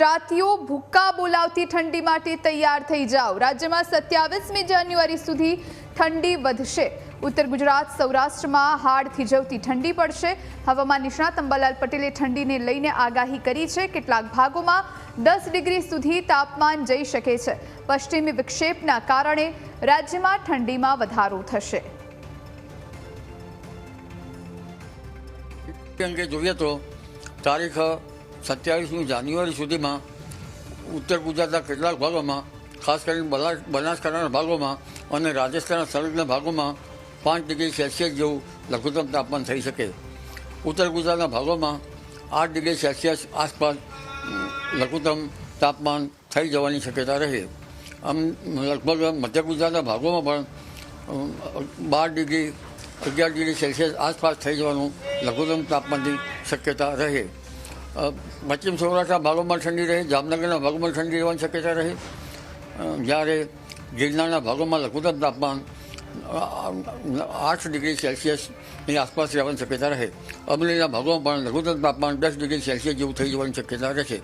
ગુજરાતીઓ ભૂક્કા બોલાવતી ઠંડી માટે તૈયાર થઈ જાઓ. રાજ્યમાં સત્યાવીસમી જાન્યુઆરી સુધી ઠંડી વધશે. ઉત્તર ગુજરાત, સૌરાષ્ટ્રમાં હાડ થીજવતી ઠંડી પડશે. હવામાન નિષ્ણાત અંબાલાલ પટેલે ઠંડીને લઈને આગાહી કરી છે. કેટલાક ભાગોમાં દસ ડિગ્રી સુધી તાપમાન જઈ શકે છે. પશ્ચિમી વિક્ષેપના કારણે રાજ્યમાં ઠંડીમાં વધારો થશે. અંગે જોઈએ તો તારીખ સત્યાવીસમી જાન્યુઆરી સુધીમાં ઉત્તર ગુજરાતના કેટલાક ભાગોમાં, ખાસ કરીને બનાસકાંઠાના ભાગોમાં અને રાજસ્થાનના સરહદના ભાગોમાં પાંચ ડિગ્રી સેલ્સિયસ જેવું લઘુત્તમ તાપમાન થઈ શકે. ઉત્તર ગુજરાતના ભાગોમાં આઠ ડિગ્રી સેલ્સિયસ આસપાસ લઘુત્તમ તાપમાન થઈ જવાની શક્યતા રહે. આમ લગભગ મધ્ય ગુજરાતના ભાગોમાં પણ બાર ડિગ્રી, અગિયાર ડિગ્રી સેલ્સિયસ આસપાસ થઈ જવાનું લઘુત્તમ તાપમાનની શક્યતા રહે. પશ્ચિમ સૌરાષ્ટ્રના ભાગોમાં ઠંડી રહે, જામનગરના ભાગોમાં ઠંડી રહેવાની શક્યતા રહે. જ્યારે ગિરનારના ભાગોમાં લઘુત્તમ તાપમાન આઠ ડિગ્રી સેલ્સિયસની આસપાસ રહેવાની શક્યતા રહે. અમરેલીના ભાગોમાં પણ લઘુત્તમ તાપમાન દસ ડિગ્રી સેલ્સિયસ જેવું થઈ જવાની શક્યતા રહેશે